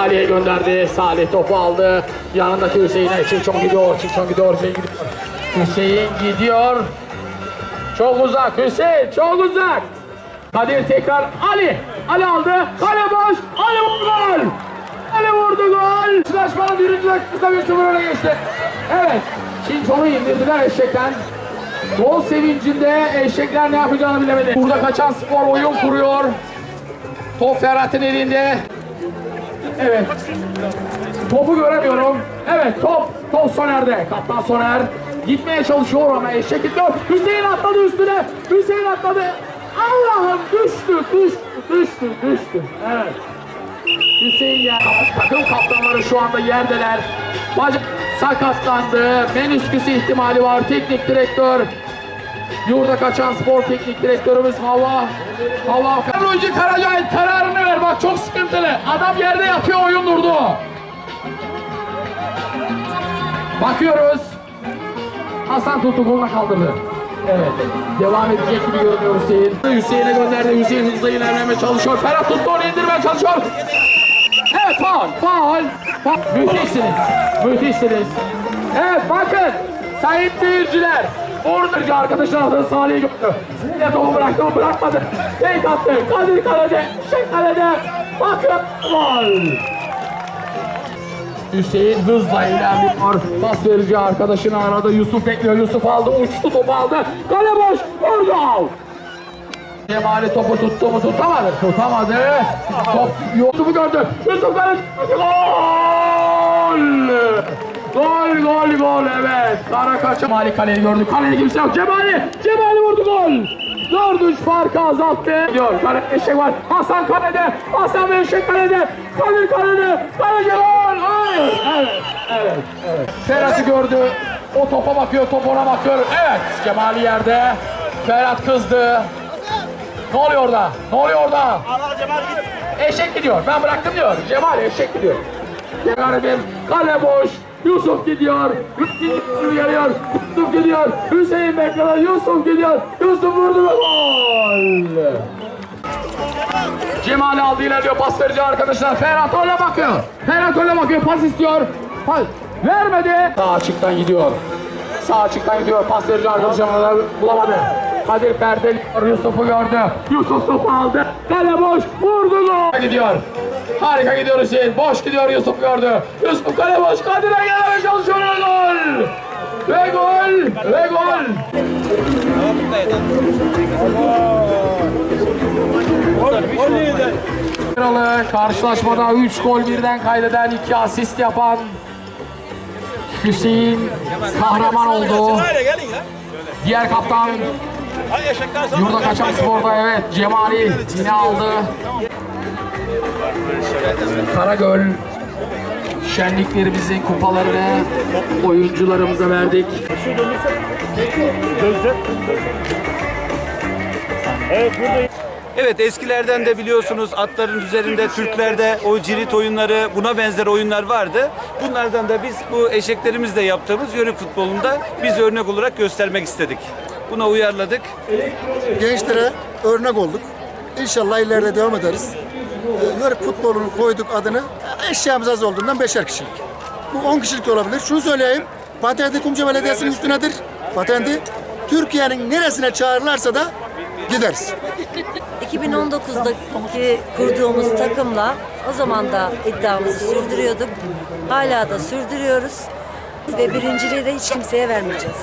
Salih'e gönderdi. Salih topu aldı. Yanındaki Hüseyin'e. Çinçon gidiyor. Çinçon gidiyor. Hüseyin gidiyor. Hüseyin gidiyor. Çok uzak Hüseyin. Çok uzak. Kadir tekrar Ali. Ali aldı. Kale boş. Ali vurdu gol. Ali vurdu gol. Karşılaşmanın birinci dakikasında bir sıfır öne geçti. Evet. Çinçon'u indirdiler eşekten. Gol sevincinde eşekler ne yapacağını bilemedi. Burada kaçan spor oyun kuruyor. Top Ferhat'ın elinde. Evet. Topu göremiyorum. Evet top. Top Soner'de. Kaptan Soner. Gitmeye çalışıyor ama eşek gidiyor. Hüseyin atladı üstüne. Hüseyin atladı. Allah'ım düştü, düştü, düştü, düştü. Evet. Hüseyin ya. Takım kaptanları şu anda yerdeler. Bacak sakatlandı. Menüsküsü ihtimali var. Teknik direktör Yurda kaçan spor teknik direktörümüz Hava Hava Karacahit kararını Bakıyoruz. Hasan tuttu koluna kaldırdı. Evet. Devam edecek gibi görünüyor Hüseyin. Hüseyin'e gönderdi. Hüseyin hızla ilerlemeye çalışıyor. Ferhat tuttu onu indirmeye çalışıyor. Evet. Faul. Faul. Müthişsiniz. Müthişsiniz. Evet bakın. Sayın seyirciler. Orada arkadaşlar adını Salih'i gördü. Salih'e topu bıraktı mı bırakmadı. Fake attı. Kadir kalede. Şey kalede. Bakın. Gol. Hüseyin hızla ilerliyor. Pas verici arkadaşını aradı. Yusuf bekliyor. Yusuf aldı. Uçtu topu aldı. Kale boş. Vurdu. Cemali topu tuttu mu tutamadı. Tutamadı. Top Yusuf'u gördü. Yusuf kale. Gol. Gol gol gol evet. Kara kaça. Cemali kaleyi gördü. Kalede kimse yok. Cemali. Cemali vurdu gol. Dört üç farkı azalttı. Diyor. Kale eşek var. Hasan kalede. Hasan ve eşek kalede. Kadir kalede. Kaleci gol. Evet. Ferhat'ı gördü. O topa bakıyor. Top ona bakıyor. Evet. Cemali yerde. Ferhat kızdı. Ne oluyor orada? Ne oluyor orada? Eşek gidiyor. Ben bıraktım diyor. Cemal eşek gidiyor. Bir kale boş. Yusuf gidiyor. Yusuf geliyor. Yusuf gidiyor. Hüseyin bekliyor. Yusuf gidiyor. Yusuf vurdu ve gol. Cemal aldı ilerliyor. Pas verici arkadaşlar. Ferhat öyle bakıyor. Ferhat öyle bakıyor. Pas istiyor. Pas. Vermedi. Sağ açıktan gidiyor. Sağ açıktan gidiyor. Pas verici arkadaşlar bulamadı. Kadir Perde Yusuf'u gördü. Yusuf topu aldı. Kale boş. Vurdu gol. Gidiyor. Harika gidiyor Hüseyin. Boş gidiyor Yusuf gördü. Yusuf kale boş. Kadir'e gelmeye çalışıyor. Ve Gol. Ve gol. Ve gol. Karşılaşmada 3 gol birden kaydeden 2 asist yapan Hüseyin kahraman oldu. Diğer kaptan Yurda kaçan sporda evet Cemali yine aldı. Karagöl şenliklerimizin kupalarını oyuncularımıza verdik. Evet eskilerden de biliyorsunuz atların üzerinde Türklerde o cirit oyunları buna benzer oyunlar vardı. Bunlardan da biz bu eşeklerimizle yaptığımız yörük futbolunda biz örnek olarak göstermek istedik. Buna uyarladık. gençlere örnek olduk. İnşallah ileride devam ederiz. Ee, Yörük futbolunu koyduk adını. Eşyamız az olduğundan beşer kişilik. Bu 10 kişilik de olabilir. Şunu söyleyeyim. Patenti Kumcu Belediyesi'nin üstünedir. Patenti. Türkiye'nin neresine çağırırlarsa da gideriz. 2019'daki kurduğumuz takımla o zaman da iddiamızı sürdürüyorduk. Hala da sürdürüyoruz ve birinciliği de hiç kimseye vermeyeceğiz.